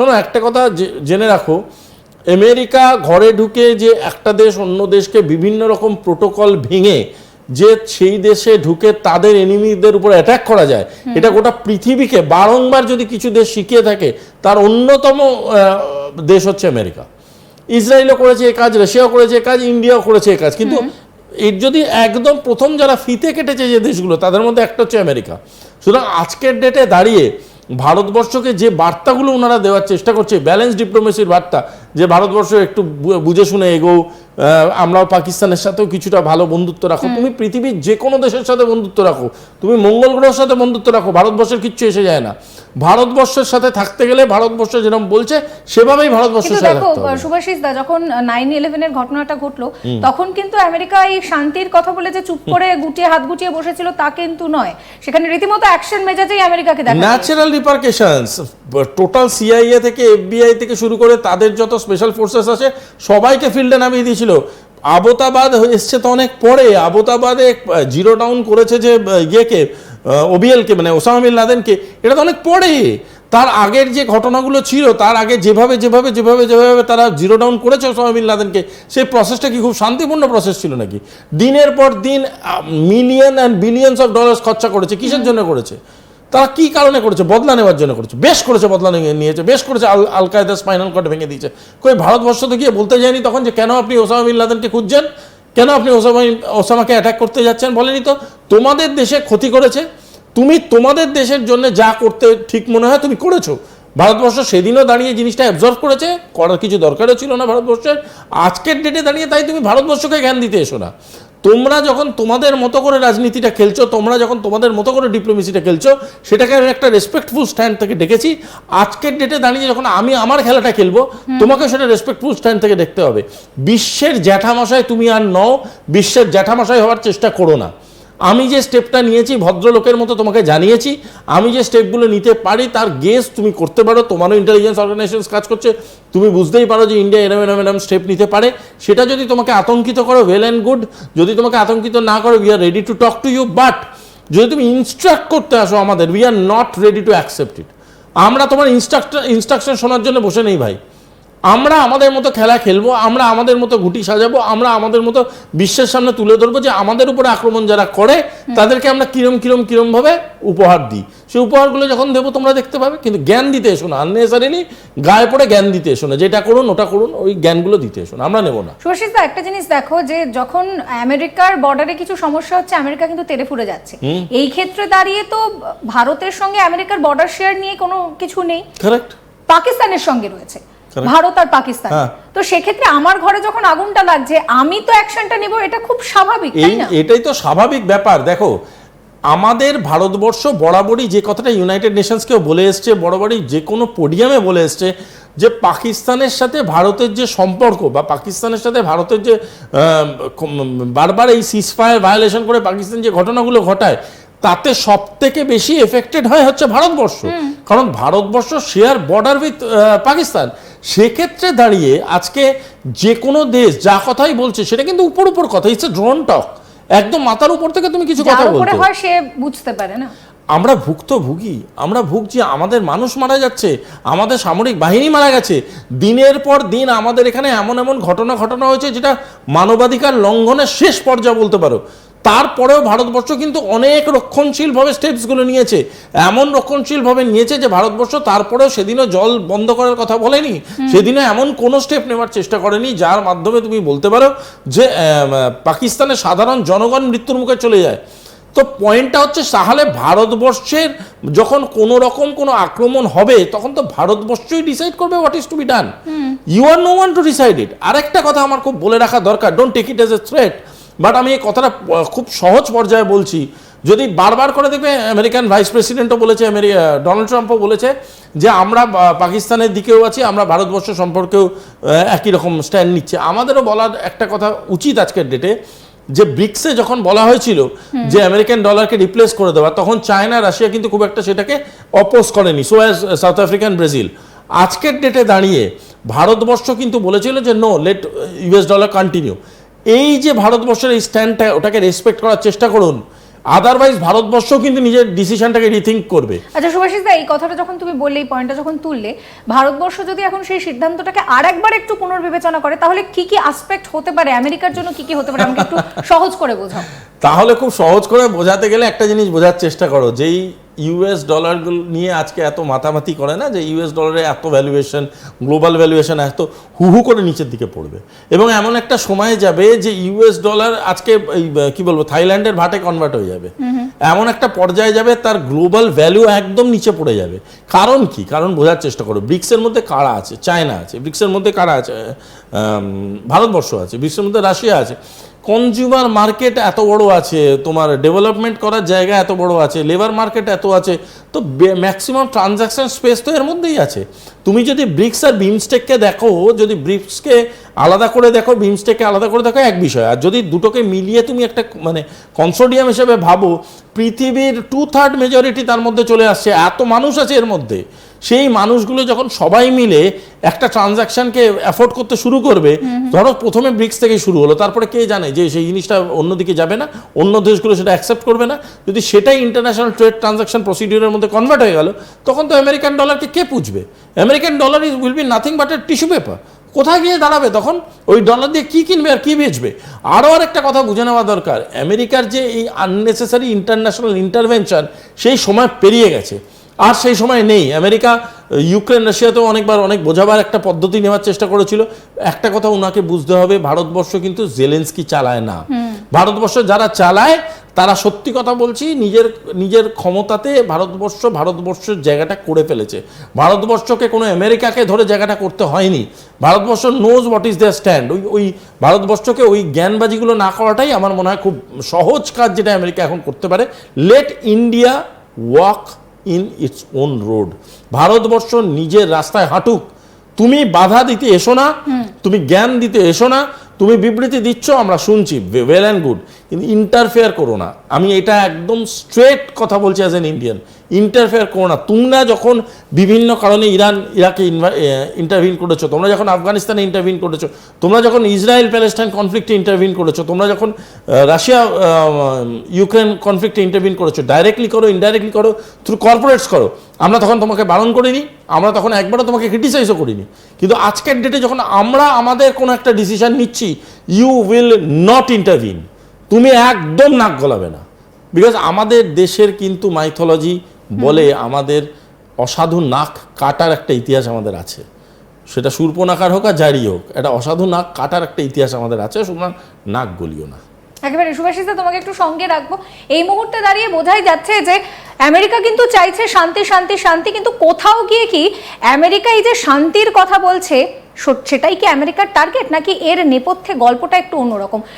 শোনো একটা কথা জেনে রাখো। আমেরিকা ঘরে ঢুকে যে একটা দেশ অন্য দেশকে বিভিন্ন রকম প্রোটোকল ভেঙে যে সেই দেশে ঢুকে তাদের এনিমিদের উপর অ্যাটাক করা যায় এটা গোটা পৃথিবীকে বারংবার যদি কিছু দেশ শিখিয়ে থাকে তার অন্যতম দেশ হচ্ছে আমেরিকা। ইসরায়েলও করেছে এই কাজ রাশিয়াও করেছে এ কাজ ইন্ডিয়াও করেছে এই কাজ। কিন্তু এর যদি একদম প্রথম যারা ফিতে কেটেছে যে দেশগুলো তাদের মধ্যে একটা হচ্ছে আমেরিকা। সুতরাং আজকের ডেটে দাঁড়িয়ে ভারতবর্ষকে যে বার্তাগুলো ওনারা দেওয়ার চেষ্টা করছে ব্যালেন্স ডিপ্লোমেসির বার্তা, যে ভারতবর্ষ একটু বুঝে শুনে এগো আমরাও পাকিস্তানের সাথেও কিছুটা ভালো বন্ধুত্ব রাখো। তুমি পৃথিবীর যে কোনো দেশের সাথে বন্ধুত্ব রাখো। তুমি মঙ্গল গ্রহের সাথে বন্ধুত্ব রাখো ভারতবর্ষের কিচ্ছু এসে যায় না। ভারতবর্ষের সাথে থাকতে গেলে ভারতবর্ষ যেরকম বলছে সেভাবেই ভারতবর্ষের সাথে দেখো থাকতে হবে সুভাষিস দা যখন নাইন ইলেভেনের ঘটনাটা ঘটলো তখন কিন্তু আমেরিকা এই শান্তির কথা বলে যে চুপ করে গুটিয়ে হাত গুটিয়ে বসেছিল তা কিন্তু নয়। সেখানে রীতিমতো অ্যাকশন মেজাজেই আমেরিকাকে দেখা। ন্যাচারাল রিপারকেশনস টোটাল সিআইএ থেকে এফবিআই থেকে শুরু করে তাদের যত স্পেশাল ফোর্সেস আছে সবাইকে ফিল্ডে নামিয়ে দিয়েছিল। আবোতাবাদ এসছে তো অনেক পরে। আবতাবাদে জিরো ডাউন করেছে যে ইয়েকে ওবিএলকে মানে ওসামা বিন লাদেনকে। এটা তো অনেক পরে। তার আগের যে ঘটনাগুলো ছিল, তার আগে যেভাবে যেভাবে যেভাবে যেভাবে তারা জিরো ডাউন করেছে ওসামা বিন লাদেনকে, সেই প্রসেসটা কি খুব শান্তিপূর্ণ প্রসেস ছিল নাকি? দিনের পর দিন million and billions of dollars খরচা করেছে। কিসের জন্য করেছে? তারা কি কারণে করেছে? বদলা নেওয়ার জন্য করেছে। বেশ করেছে বদলা নিয়ে- নিয়েছে। বেশ করেছে আল আল কায়দা স্পাইনাল কর্ড ভেঙে দিয়েছে। কই ভারতবর্ষ তো গিয়ে বলতে যায়নি তখন যে কেন আপনি ওসামা বিন লাদেনকে খুঁজছেন? কেন আপনি ওসামা ওসামাকে অ্যাটাক করতে যাচ্ছেন বলেনি তো? তোমাদের দেশে ক্ষতি করেছে। তুমি তোমাদের দেশের জন্য যা করতে ঠিক মনে হয় তুমি করেছ। ভারতবর্ষ সেদিনও দাঁড়িয়ে জিনিসটা অ্যাবজর্ভ করেছে। করার কিছু দরকারও ছিল না ভারতবর্ষের। আজকের ডেটে দাঁড়িয়ে তাই তুমি ভারতবর্ষকে জ্ঞান দিতে এসো না। তোমরা যখন তোমাদের মতো করে রাজনীতিটা খেলছো তোমরা যখন তোমাদের মতো করে ডিপ্লোমেসিটা খেলছো সেটাকে আমি একটা রেসপেক্টফুল স্ট্যান্ড থেকে ডেকেছি। আজকের ডেটে দাঁড়িয়ে যখন আমি আমার খেলাটা খেলব তোমাকে সেটা রেসপেক্টফুল স্ট্যান্ড থেকে দেখতে হবে। বিশ্বের জ্যাঠামশায় তুমি আর নও বিশ্বের জ্যাঠামশায় হওয়ার চেষ্টা করো না। আমি যে স্টেপটা নিয়েছি, ভদ্রলোকের মতো তোমাকে জানিয়েছি, আমি যে স্টেপগুলো নিতে পারি, তার গেস তুমি করতে পারো। তোমারও ইন্টেলিজেন্স অর্গানাইজেশন কাজ করছে। তুমি বুঝতেই পারো যে ইন্ডিয়া এরম এরম এরম স্টেপ নিতে পারে। সেটা যদি তোমাকে আতঙ্কিত করো ওয়েল অ্যান্ড গুড যদি তোমাকে আতঙ্কিত না করো we are ready to talk to you but যদি তুমি ইনস্ট্রাক্ট করতে আসো আমাদের we are not ready to accept it আমরা তোমার ইনস্ট্রাকশন ইনস্ট্রাকশন শোনার জন্য বসে নেই ভাই। আমরা আমাদের মতো খেলা খেলব আমরা আমাদের মতো গুটি সাজাবো আমরা আমাদের মতো বিশ্বের সামনে তুলে ধরবো যে আমাদের উপরে আক্রমণ যারা করে তাদেরকে আমরা কিরম কিরম কিরম ভাবে উপহার দিই। সেই উপহারগুলো যখন দেবো তোমরা দেখতে পাবে কিন্তু জ্ঞান দিতে এসো না। আননেসারিলি গায়ে পড়ে জ্ঞান দিতে এসো না। যেটা করুন ওটা করুন ওই জ্ঞানগুলো দিতে এসো না। আমরা নেব না। দা একটা জিনিস দেখো যে যখন আমেরিকার বর্ডারে কিছু সমস্যা হচ্ছে আমেরিকা কিন্তু তেড়ে ফুরে যাচ্ছে। এই ক্ষেত্রে দাঁড়িয়ে তো ভারতের সঙ্গে আমেরিকার বর্ডার শেয়ার নিয়ে কোনো কিছু নেই। কারেক্ট পাকিস্তানের সঙ্গে রয়েছে. ভারত আর পাকিস্তান। হ্যাঁ। তো সেক্ষেত্রে আমার ঘরে যখন আগুনটা লাগছে আমি তো অ্যাকশনটা নেব এটা খুব স্বাভাবিক তাই না? এটাই তো স্বাভাবিক ব্যাপার। দেখো আমাদের ভারতবর্ষ বরাবরই যে কথাটা ইউনাইটেড নেশনসকেও বলে এসছে বরাবরই যে কোনো পোডিয়ামে বলে এসছে যে পাকিস্তানের সাথে ভারতের যে সম্পর্ক বা পাকিস্তানের সাথে ভারতের যে বারবার এই সিজফায়ার ভায়োলেশন করে পাকিস্তান যে ঘটনাগুলো ঘটায় তাতে সব থেকে বেশি এফেক্টেড হয় হচ্ছে ভারতবর্ষ। কারণ Bharatvarsha share border with Pakistan. সেক্ষেত্রে দাঁড়িয়ে আজকে যে কোনো দেশ যা কথাই বলছে সেটা কিন্তু উপর উপর কথা ইটস ড্রোন টক একদম মাথার উপর থেকে তুমি কিছু কথা বলছো হয় সে বুঝতে পারে না। আমরা ভুক্তভোগী আমরা ভুগছি আমাদের মানুষ মারা যাচ্ছে আমাদের সামরিক বাহিনী মারা গেছে। দিনের পর দিন আমাদের এখানে এমন এমন ঘটনা ঘটনা হয়েছে যেটা মানবাধিকার লঙ্ঘনের শেষ পর্যায়ে বলতে পারো। তারপরেও ভারতবর্ষ কিন্তু অনেক রক্ষণশীলভাবে স্টেপসগুলো নিয়েছে। এমন রক্ষণশীলভাবে নিয়েছে যে ভারতবর্ষ তারপরেও সেদিনও জল বন্ধ করার কথা বলেনি। সেদিনও এমন কোনো স্টেপ নেওয়ার চেষ্টা করেনি যার মাধ্যমে তুমি বলতে পারো যে পাকিস্তানের সাধারণ জনগণ মৃত্যুর মুখে চলে যায়। তো পয়েন্টটা হচ্ছে তাহলে ভারতবর্ষের যখন কোনো রকম কোনো আক্রমণ হবে তখন তো ভারতবর্ষই ডিসাইড করবে what is to be done you are no one to decide it আরেকটা কথা আমার খুব বলে রাখা দরকার don't take it as a threat but আমি এই কথাটা খুব সহজ পর্যায়ে বলছি। যদি বারবার করে দেখবে আমেরিকান ভাইস প্রেসিডেন্টও বলেছে ডোনাল্ড ট্রাম্পও বলেছে যে আমরা পাকিস্তানের দিকেও আছি আমরা ভারতবর্ষ সম্পর্কেও একই রকম স্ট্যান্ড নিচ্ছে। আমাদেরও বলার একটা কথা উচিত আজকের ডেটে যে ব্রিক্সে যখন বলা হয়েছিল যে আমেরিকান ডলারকে রিপ্লেস করে দেওয়া তখন চায়না রাশিয়া কিন্তু খুব একটা সেটাকে অপোজ করেনি। So as South African Brazil আজকের ডেটে দাঁড়িয়ে ভারতবর্ষ কিন্তু বলেছিল যে no let US dollar continue এই যে ভারতবর্ষের এই স্ট্যান্ডটা ওটাকে রেসপেক্ট করার চেষ্টা করুন। আদারওয়াইজ ভারতবর্ষ কিন্তু নিজের ডিসিশনটাকে রিথিঙ্ক করবে। আচ্ছা সুভাষিস দা এই কথাটা যখন তুমি বললে এই পয়েন্টটা যখন তুললে ভারতবর্ষ যদি এখন সেই সিদ্ধান্তটাকে আর একবার একটু পুনর্বিবেচনা করে তাহলে কি কি আসপেক্ট হতে পারে? আমেরিকার জন্য কি কি হতে পারে? আমাকে একটু সহজ করে বোঝাও। তাহলে খুব সহজ করে বোঝাতে গেলে একটা জিনিস বোঝার চেষ্টা করো যেই ইউএস ডলারগুলো নিয়ে আজকে এত মাতামাতি করে না যে ইউএস ডলারে এত ভ্যালুয়েশন গ্লোবাল ভ্যালুয়েশন এত হু হু করে নিচের দিকে পড়বে। এবং এমন একটা সময় যাবে যে ইউএস ডলার আজকে কি বলব থাইল্যান্ডের ভাটে কনভার্ট হয়ে যাবে। এমন একটা পর্যায়ে যাবে তার গ্লোবাল ভ্যালু একদম নিচে পড়ে যাবে। কারণ কি? কারণ বোঝার চেষ্টা করো ব্রিক্সের মধ্যে কারা আছে? চায়না আছে ব্রিক্সের মধ্যে কারা আছে? ভারতবর্ষ আছে ব্রিক্সের মধ্যে রাশিয়া আছে। কনজিউমার মার্কেট এত বড় আছে, তোমার ডেভেলপমেন্ট করার জায়গা এত বড় আছে লেবার মার্কেট এত আছে, তো ম্যাক্সিমাম ট্রানজাকশন স্পেস তো এর মধ্যেই আছে। তুমি যদি ব্রিক্স আর বিমস্টেককে দেখো, যদি ব্রিক্সকে আলাদা করে দেখো বিমস্টেককে আলাদা করে দেখো, এক বিষয়। আর যদি দুটোকে মিলিয়ে তুমি একটা মানে কনসোডিয়াম হিসেবে ভাবো, পৃথিবীর টু থার্ড মেজরিটি তার মধ্যে চলে আসছে, এত মানুষ আছে এর মধ্যে। সেই মানুষগুলো যখন সবাই মিলে একটা ট্রানজাকশনকে অ্যাফোর্ড করতে শুরু করবে, ধরো প্রথমে ব্রিক্স থেকে শুরু হলো, তারপরে কে জানে যে সেই জিনিসটা অন্যদিকে যাবে না, অন্য দেশগুলো সেটা অ্যাকসেপ্ট করবে না। যদি সেটাই ইন্টারন্যাশনাল ট্রেড ট্রানজাকশন প্রসিডিউরের মধ্যে কনভার্ট হয়ে গেল, তখন তো আমেরিকান ডলারকে কে পুষবে American dollar is will be nothing but a tissue paper কোথায় গিয়ে দাঁড়াবে তখন? ওই ডলার দিয়ে কি কিনবে আর কি বেচবে? আরও আর একটা কথা বুঝে নেওয়া দরকার আমেরিকার যে এই আননেসেসারি ইন্টারন্যাশনাল ইন্টারভেনশন সেই সময় পেরিয়ে গেছে। আর সেই সময় নেই। আমেরিকা ইউক্রেন রাশিয়াতেও অনেকবার অনেক বোঝাবার একটা পদ্ধতি নেওয়ার চেষ্টা করেছিল। একটা কথা ওনাকে বুঝতে হবে ভারতবর্ষ কিন্তু জেলেন্সকি চালায় না। ভারতবর্ষ যারা চালায় তারা সত্যি কথা বলছি নিজের নিজের ক্ষমতাতে ভারতবর্ষ ভারতবর্ষের জায়গাটা করে ফেলেছে। ভারতবর্ষকে কোনো আমেরিকাকে ধরে জায়গাটা করতে হয়নি। Bharatvarsha knows what is there stand ওই ওই ভারতবর্ষকে ওই জ্ঞানবাজিগুলো না করাটাই আমার মনে হয় খুব সহজ কাজ যেটা আমেরিকা এখন করতে পারে। Let India walk in its own road. Bharatvarsha নিজের রাস্তায় হাঁটুক। তুমি বাধা দিতে এসো না তুমি জ্ঞান দিতে এসো না তুমি বিবৃতি দিচ্ছ আমরা শুনছি ওয়েল অ্যান্ড গুড কিন্তু ইন্টারফেয়ার করো না। আমি এটা একদম স্ট্রেট কথা বলছি অ্যাজ এন ইন্ডিয়ান ইন্টারফেয়ার করো না। তোমরা যখন বিভিন্ন কারণে ইরান, ইরাকে ইন্টারভিন করেছ, তোমরা যখন আফগানিস্তানে ইন্টারভিন করেছ, তোমরা যখন ইসরায়েল প্যালেস্টাইন কনফ্লিক্টে ইন্টারভিন করেছ, তোমরা যখন রাশিয়া ইউক্রেন কনফ্লিক্টে ইন্টারভিন করেছ ডাইরেক্টলি করো ইনডাইরেক্টলি করো থ্রু কর্পোরেটস করো, আমরা তখন তোমাকে বারণ করিনি, আমরা তখন একবারও তোমাকে ক্রিটিসাইজও করিনি। কিন্তু আজকের ডেটে যখন আমরা আমাদের কোনো একটা ডিসিশন নিচ্ছি ইউ উইল নট ইন্টারভিন তুমি একদম নাক গলাবে না। বিকজ আমাদের দেশের কিন্তু মাইথোলজি বলে আমাদের অসাধু নাক কাটার একটা ইতিহাস আমাদের আছে। সেটা সূর্পনাকার হোক আর জারি হোক একটা অসাধু নাক কাটার একটা ইতিহাস আমাদের আছে সুতরাং নাক গলিও না। একেবারে সুভাষিতা তোমাকে একটু সঙ্গে রাখব। এই মুহূর্তে দাঁড়িয়ে বোঝাই যাচ্ছে যে আমেরিকা কিন্তু চাইছে শান্তি শান্তি শান্তি কিন্তু কোথাও গিয়ে কি আমেরিকা এই যে শান্তির কথা বলছে সেটাই কি আমেরিকার টার্গেট নাকি এর নেপথ্যে গল্পটা একটু অন্যরকম?